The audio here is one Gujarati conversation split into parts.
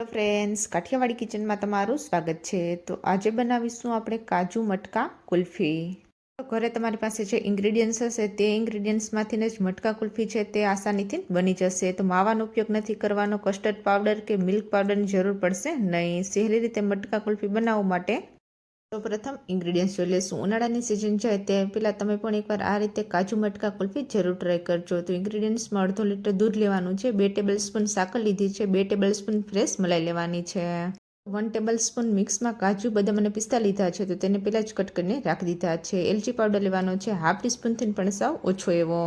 હેલો ફ્રેન્ડ્સ કાઠિયાવાડી કિચનમાં તમારું સ્વાગત છે. તો આજે બનાવીશું આપણે કાજુ મટકા કુલ્ફી. તો ઘરે તમારી પાસે જે ઇન્ગ્રીડિયન્ટ્સ હશે તે ઇન્ગ્રીડિયન્ટ્સમાંથી જ મટકા કુલ્ફી છે તે આસાનીથી બની જશે. તો માવાનો ઉપયોગ નથી કરવાનો કસ્ટર્ડ પાવડર કે મિલ્ક પાવડરની જરૂર પડશે નહીં. સહેલી રીતે મટકા કુલ્ફી બનાવવા માટે તો પ્રથમ ઇન્ગ્રીડિયન્ટ્સ જોઈ લઈશું. ઉનાળાની સિઝન છે તે પહેલાં તમે પણ એકવાર આ રીતે કાજુ મટકા કુલ્ફી જરૂર ટ્રાય કરજો. તો ઇન્ગ્રીડિયન્ટ્સમાં અડધો લીટર દૂધ લેવાનું છે, બે ટેબલ સ્પૂન સાકર લીધી છે, બે ટેબલ સ્પૂન ફ્રેશ મલાઈ લેવાની છે. વન ટેબલ સ્પૂન મિક્સમાં કાજુ, બદામ અને પિસ્તા લીધા છે. તો તેને પહેલાં જ કટ કરીને રાખી દીધા છે. એલચી પાવડર લેવાનો છે હાફ ટીસ્પૂનથી પણ સાવ ઓછો એવો.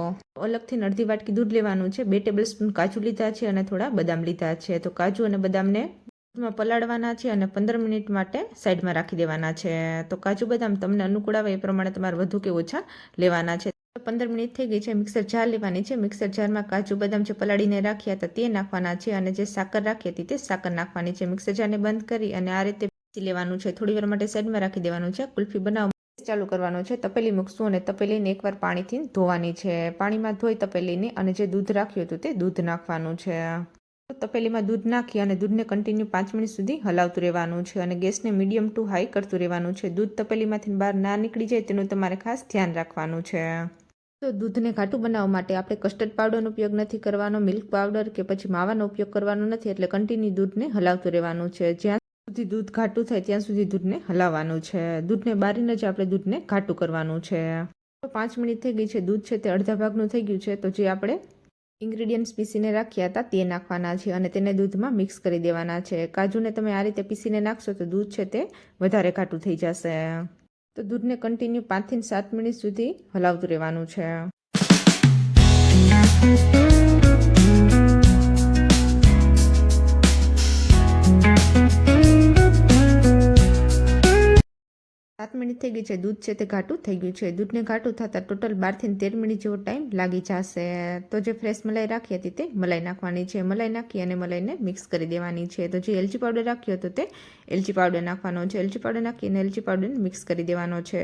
અલગથી અડધી વાટકી દૂધ લેવાનું છે, બે ટેબલ સ્પૂન કાજુ લીધા છે અને થોડા બદામ લીધા છે. તો કાજુ અને બદામને દૂધમાં પલાળવાના છે અને પંદર મિનિટ માટે સાઈડમાં રાખી દેવાના છે. તો કાજુ બદામ તમને અનુકૂળ આવે એ પ્રમાણે તમારે વધુ કે ઓછા લેવાના છે. પંદર મિનિટ થઈ ગઈ છે, મિક્સર જાર લેવાની છે. મિક્સર જારમાં કાજુ બદામ જે પલાળીને રાખ્યા હતા તે નાખવાના છે અને જે સાકર રાખી હતી તે સાકર નાખવાની છે. મિક્સર જારને બંધ કરી અને આ રીતે પીસી લેવાનું છે. થોડી વાર માટે સાઈડમાં રાખી દેવાનું છે. કુલ્ફી બનાવવા ચાલુ કરવાનું છે. તપેલી મૂકશું અને તપેલીને એકવાર પાણીથી ધોવાની છે. પાણીમાં ધોઈ તપેલીને અને જે દૂધ રાખ્યું હતું તે દૂધ નાખવાનું છે. તપેલીમાં દૂધ નાખી અને દૂધને કન્ટિન્યુ પાંચ મિનિટ સુધી હલાવતું રહેવાનું છે અને ગેસને મીડિયમ ટુ હાઈ કરતું રહેવાનું છે. દૂધ તપેલીમાંથી બહાર ના નીકળી જાય તેનું તમારે ખાસ ધ્યાન રાખવાનું છે. તો દૂધને ઘાટું બનાવવા માટે આપણે કસ્ટર્ડ પાવડરનો ઉપયોગ નથી કરવાનો મિલ્ક પાવડર કે પછી માવાનો ઉપયોગ કરવાનો નથી એટલે કન્ટિન્યુ દૂધને હલાવતું રહેવાનું છે. જ્યાં સુધી દૂધ ઘાટું થાય ત્યાં સુધી દૂધને હલાવવાનું છે. દૂધને બારીને જ આપણે દૂધને ઘાટું કરવાનું છે. તો પાંચ મિનિટ થઈ ગઈ છે. દૂધ છે તે અડધા ભાગનું થઈ ગયું છે. તો જે આપણે ઇન્ગ્રીડિયન્ટ્સ પીસીને રાખ્યા હતા, તે નાખવાના છે અને તેને દૂધમાં મિક્સ કરી દેવાના છે. કાજુને તમે આ રીતે પીસીને નાખશો તો દૂધ છે તે વધારે ઘાટું થઈ જશે. તો દૂધને કન્ટિન્યુ પાંચથી સાત મિનિટ સુધી હલાવતું રહેવાનું છે. સાત મિનિટ થઈ ગઈ છે. દૂધ છે તે ઘાટું થઈ ગયું છે. દૂધને ઘાટું થતાં ટોટલ બારથી તેર મિનિટ જેવો ટાઈમ લાગી જશે. તો જે ફ્રેશ મલાઈ રાખી હતી તે મલાઈ નાખવાની છે. મલાઈ નાખી અને મલાઈને મિક્સ કરી દેવાની છે. તો જે એલચી પાવડર રાખ્યો હતો તે એલચી પાવડર નાખવાનો છે. એલચી પાવડર નાખી અને એલચી પાવડરને મિક્સ કરી દેવાનો છે.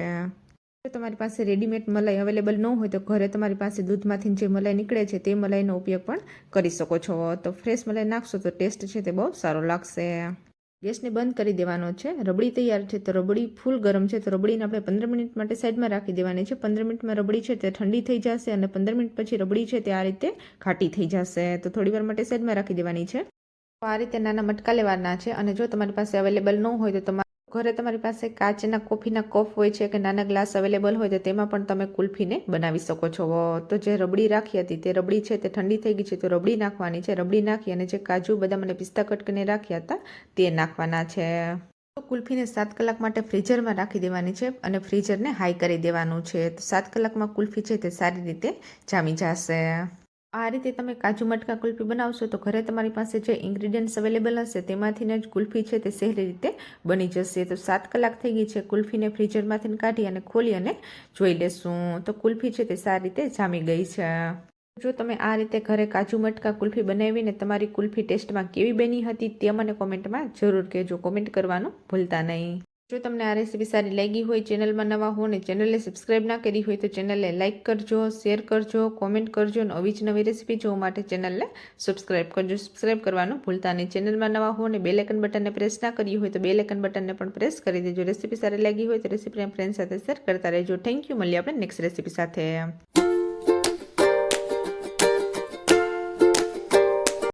તમારી પાસે રેડીમેડ મલાઈ અવેલેબલ ન હોય તો ઘરે તમારી પાસે દૂધમાંથી જે મલાઈ નીકળે છે તે મલાઈનો ઉપયોગ પણ કરી શકો છો. તો ફ્રેશ મલાઈ નાખશો તો ટેસ્ટ છે તે બહુ સારો લાગશે. ગેસને બંધ કરી દેવાનો છે. રબડી તૈયાર છે તો રબડી ફૂલ ગરમ છે તો રબડીને આપણે પંદર મિનિટ માટે સાઈડમાં રાખી દેવાની છે. પંદર મિનિટમાં રબડી છે તે ઠંડી થઈ જશે અને પંદર મિનિટ પછી રબડી છે તે આ રીતે ઘાટી થઈ જશે. તો થોડી વાર માટે સાઈડમાં રાખી દેવાની છે. આ રીતે નાના મટકા લેવાના છે અને જો તમારી પાસે અવેલેબલ ન હોય તો તમારે ઘરે તમારી પાસે કાચના કોફીના કપ હોય છે કે નાના ગ્લાસ અવેલેબલ હોય તો તેમાં પણ તમે કુલ્ફીને બનાવી શકો છો. તો જે રબડી રાખી હતી તે રબડી છે તે ઠંડી થઈ ગઈ છે તો રબડી નાખવાની છે. રબડી નાખી અને જે કાજુ, બદામ અને પિસ્તા કટકીને રાખ્યા હતા તે નાખવાના છે. તો કુલ્ફીને સાત કલાક માટે ફ્રીઝરમાં રાખી દેવાની છે અને ફ્રીઝરને હાઈ કરી દેવાનું છે. તો સાત કલાકમાં કુલ્ફી છે તે સારી રીતે જામી જશે. આ રીતે તમે કાજુ મટકા કુલ્ફી બનાવશો તો ઘરે તમારી પાસે જે ઇન્ગ્રીડિયન્ટ્સ અવેલેબલ હશે તેમાંથી જ કુલ્ફી છે તે સહેલી રીતે બની જશે. તો સાત કલાક થઈ ગઈ છે કુલ્ફીને ફ્રીઝરમાંથી કાઢી અને ખોલી અને જોઈ લેશું. તો કુલ્ફી છે તે સારી રીતે જામી ગઈ છે. જો તમે આ રીતે ઘરે કાજુ મટકા કુલ્ફી બનાવીને તમારી કુલ્ફી ટેસ્ટમાં કેવી બની હતી તે મને કોમેન્ટમાં જરૂર કહેજો. કોમેન્ટ કરવાનું ભૂલતા નહીં. જો તમને આ રેસીપી સારી લાગી હોય, ચેનલમાં નવા હો ને ચેનલને સબસ્ક્રાઈબ ના કરી હોય, તો ચેનલને લાઇક કરજો, શેર કરજો, કોમેન્ટ કરજો અને આવી જ નવી રેસીપી જોવા માટે ચેનલને સબસ્ક્રાઇબ કરજો. સબસ્ક્રાઈબ કરવાનું ભૂલતા નહીં. ચેનલમાં નવા હો ને બેલેકન બટનને પ્રેસ ના કરી હોય, તો બેલેકન બટનને પણ પ્રેસ કરી દેજો. રેસીપી સારી લાગી હોય, તો રેસીપીને ફ્રેન્ડ સાથે શેર કરતા રહેજો. થેન્ક યુ મળીએ આપણે નેક્સ્ટ રેસીપી સાથે.